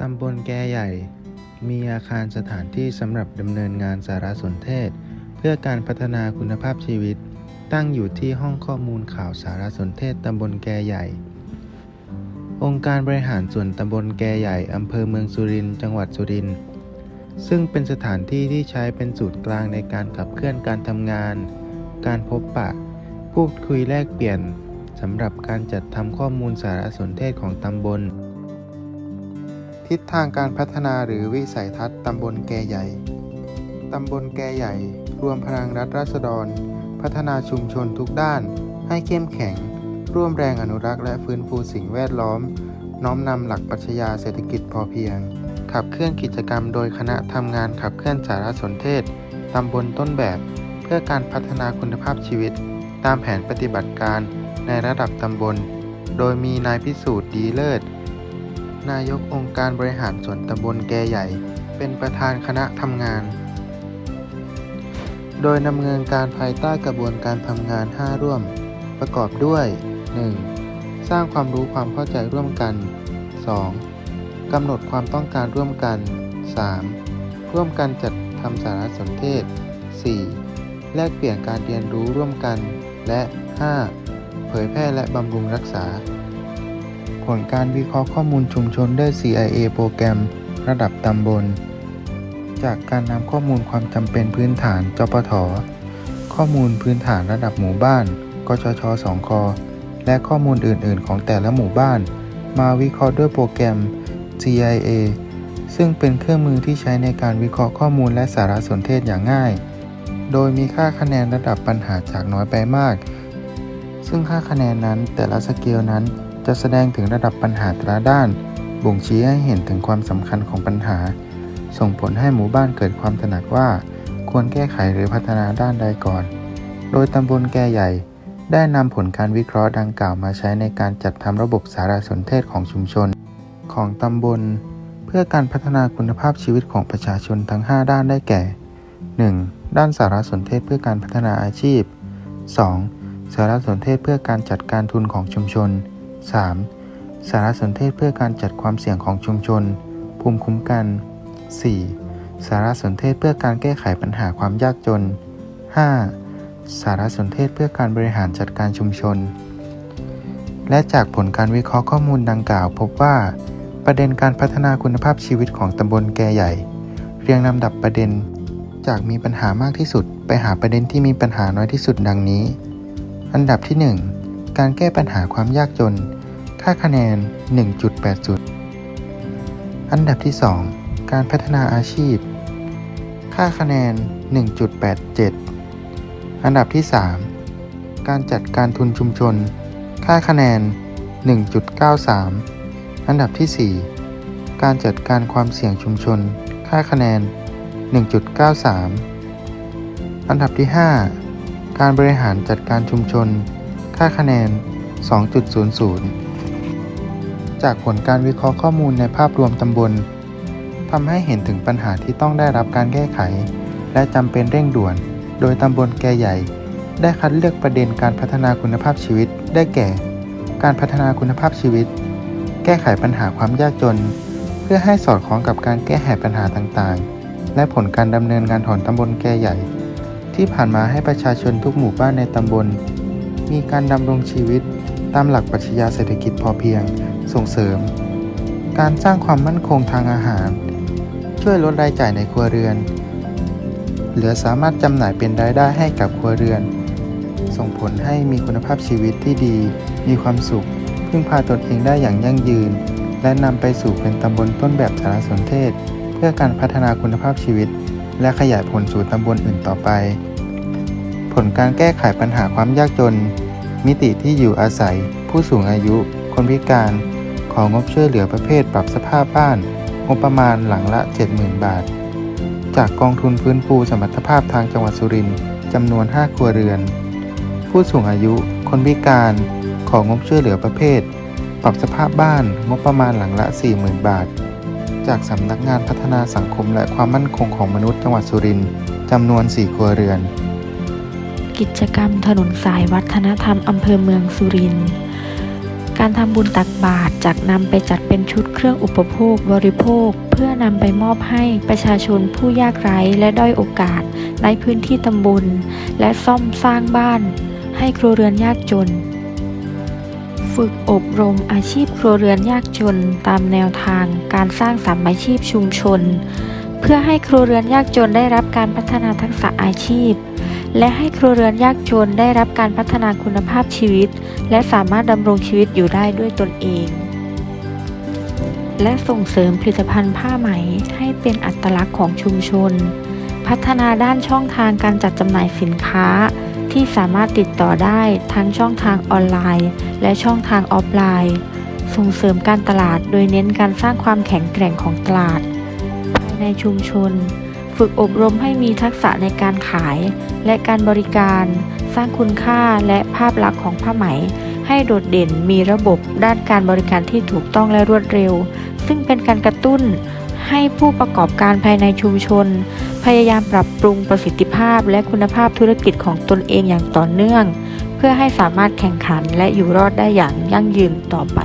ตำบลแกใหญ่ มีอาคารสถานที่สำหรับดำเนินงานสารสนเทศ เพื่อการพัฒนาคุณภาพชีวิต ตั้งอยู่ที่ห้องข้อมูลข่าวสารสนเทศตำบลแกใหญ่ องค์การบริหารส่วนตำบลแกใหญ่อำเภอเมืองสุรินทร์จังหวัดสุรินทร์ซึ่งเป็นสถานที่ที่ใช้เป็นศูนย์กลางในการขับเคลื่อนการทำงาน การพบปะ พูดคุยแลกเปลี่ยนสำหรับการจัดทำข้อมูลสารสนเทศของตำบล ทิศทางการพัฒนาหรือวิสัยทัศน์ตำบลแกใหญ่ ตำบลแกใหญ่ รวมพลังรัฐราษฎร พัฒนาชุมชนทุกด้าน ให้เข้มแข็ง ร่วมแรงอนุรักษ์และฟื้นฟูสิ่งแวดล้อม น้อมนำหลักปรัชญาเศรษฐกิจพอเพียง ขับเคลื่อนกิจกรรมโดยคณะทำงานขับเคลื่อนสารสนเทศ ตำบลต้นแบบ เพื่อการพัฒนาคุณภาพชีวิต ตามแผนปฏิบัติการในระดับตำบล โดยมีนายพิสูจน์ดีเลิศ นายกองค์การบริหารส่วนตำบลแกใหญ่ เป็นประธานคณะทำงาน โดยดำเนินการภายใต้กระบวนการทำงาน 5 ร่วม ประกอบด้วย 1. สร้างความรู้ความเข้าใจร่วมกัน 2. กำหนดความต้องการร่วมกัน 3. ร่วมกันจัดทำสารสนเทศ 4. แลกเปลี่ยนการเรียนรู้ร่วมกัน และ 5. เผยแพร่และบำรุงรักษา ผลการวิเคราะห์ข้อมูลชุมชนด้วย CIA โปรแกรม ระดับตำบล จากการนำข้อมูลความจำเป็นพื้นฐานจปทข้อมูลพื้นฐานระดับหมู่บ้าน กชช2คและข้อมูลอื่น ๆ ของแต่ละหมู่บ้าน มาวิเคราะห์ด้วยโปรแกรม CIA ซึ่งเป็นเครื่องมือที่ใช้ในการวิเคราะห์ข้อมูลและสารสนเทศอย่างง่าย โดยมีค่าคะแนนระดับปัญหาจากน้อยไปมาก ซึ่งค่าคะแนนนั้นแต่ละสเกลนั้น จะแสดงถึงระดับปัญหาแต่ละด้าน บ่งชี้ให้เห็นถึงความสำคัญของปัญหา ส่งผลให้หมู่บ้านเกิดความตระหนักว่า ควรแก้ไขหรือพัฒนาด้านใดก่อน โดยตำบลแก่ใหญ่ ได้นำผลการวิเคราะห์ดังกล่าวมาใช้ในการจัดทำระบบสารสนเทศของชุมชน ของตำบล เพื่อการพัฒนาคุณภาพชีวิตของประชาชนทั้ง 5 ด้านได้แก่ 1. ด้านสารสนเทศเพื่อการพัฒนาอาชีพ 2. สารสนเทศเพื่อการจัดการทุนของชุมชน 3. สารสนเทศเพื่อการจัดความเสี่ยงของชุมชน ภูมิคุ้มกัน 4. สารสนเทศเพื่อการแก้ไขปัญหาความยากจน 5. สารสนเทศเพื่อการบริหารจัดการชุมชน และจากผลการวิเคราะห์ข้อมูลดังกล่าว พบว่า ประเด็นการพัฒนาคุณภาพชีวิตของตำบลแก่ใหญ่ เรียงลำดับประเด็น จากมีปัญหามากที่สุด ไปหาประเด็นที่มีปัญหาน้อยที่สุดดังนี้ อันดับที่ 1 การแก้ปัญหาความยากจน ค่าคะแนน 1.80อันดับที่ 2 การพัฒนาอาชีพ ค่าคะแนน 1.87 อันดับที่ 3 การจัดการทุนชุมชน ค่าคะแนน 1.93 อันดับที่ 4 การจัดการความเสี่ยงชุมชน ค่าคะแนน 1.93 อันดับที่ 5 การบริหารจัดการชุมชน ค่าคะแนน 2.00 จากผลการวิเคราะห์ข้อมูลในภาพรวมตำบลทำให้เห็นถึงปัญหาที่ต้องได้รับการแก้ไข และจำเป็นเร่งด่วน โดยตำบลแก่ใหญ่ ได้คัดเลือกประเด็นการพัฒนาคุณภาพชีวิต ได้แก่ การพัฒนาคุณภาพชีวิต แก้ไขปัญหาความยากจน เพื่อให้สอดคล้องกับการแก้ไขปัญหาต่างๆ และผลการดำเนินงานของตำบลแก่ใหญ่ ที่ผ่านมาให้ประชาชนทุกหมู่บ้านในตำบล มีการดำรงชีวิต ตามหลักปรัชญาเศรษฐกิจพอเพียง ส่งเสริม การสร้างความมั่นคงทางอาหาร ช่วยลดรายจ่ายในครัวเรือน เหลือสามารถจำหน่ายเป็นรายได้ให้กับครัวเรือน ส่งผลให้มีคุณภาพชีวิตที่ดี มีความสุข พึ่งพาตนเองได้อย่างยั่งยืน และนำไปสู่เป็นตำบลต้นแบบสารสนเทศ เพื่อการพัฒนาคุณภาพชีวิต และขยายผลสู่ตำบลอื่นต่อไป ผลการแก้ไขปัญหาความยากจน มิติที่อยู่อาศัย ผู้สูงอายุ คนพิการ ของงบช่วยเหลือประเภทปรับสภาพบ้านงบประมาณหลังละ 70,000 บาท จากกองทุนฟื้นฟูสมรรถภาพทางจังหวัดสุรินทร์จำนวน 5 ครัวเรือน ผู้สูงอายุ คนพิการ ของงบช่วยเหลือประเภท ปรับสภาพบ้านงบประมาณหลังละ 40,000 บาท จากสำนักงานพัฒนาสังคมและความมั่นคงของมนุษย์จังหวัดสุรินทร์จำนวน 4 ครัวเรือน กิจกรรมถนนสายวัฒนธรรมอำเภอเมืองสุรินทร์การทำบุญตักบาตรจากนำไปจัดเป็นชุดเครื่องอุปโภคบริโภค เพื่อนำไปมอบให้ประชาชนผู้ยากไร้และด้อยโอกาสในพื้นที่ตำบล และซ่อมสร้างบ้าน ให้ครัวเรือนยากจน ฝึกอบรมอาชีพครัวเรือนยากจนตามแนวทางการสร้างสามอาชีพชุมชน เพื่อให้ครัวเรือนยากจนได้รับการพัฒนาทักษะอาชีพ และให้ครัวเรือนยากจนได้รับการพัฒนาคุณภาพชีวิต และสามารถดำรงชีวิตอยู่ได้ด้วยตนเอง และส่งเสริมผลิตภัณฑ์ผ้าไหมให้เป็นอัตลักษณ์ของชุมชน พัฒนาด้านช่องทางการจัดจำหน่ายสินค้า ที่สามารถติดต่อได้ทั้งช่องทางออนไลน์ และช่องทางออฟไลน์ ส่งเสริมการตลาดโดยเน้นการสร้างความแข็งแกร่งของตลาด ภายในชุมชน ฝึกอบรมให้มีทักษะในการขาย และการบริการ สร้างคุณค่าและภาพลักษณ์ของผ้าไหม ให้โดดเด่นมีระบบด้านการบริการที่ถูกต้องและรวดเร็ว ซึ่งเป็นการกระตุ้นให้ผู้ประกอบการภายในชุมชน พยายามปรับปรุงประสิทธิภาพ และคุณภาพธุรกิจของตนเองอย่างต่อเนื่อง เพื่อให้สามารถแข่งขันและอยู่รอดได้อย่างยั่งยืนต่อไป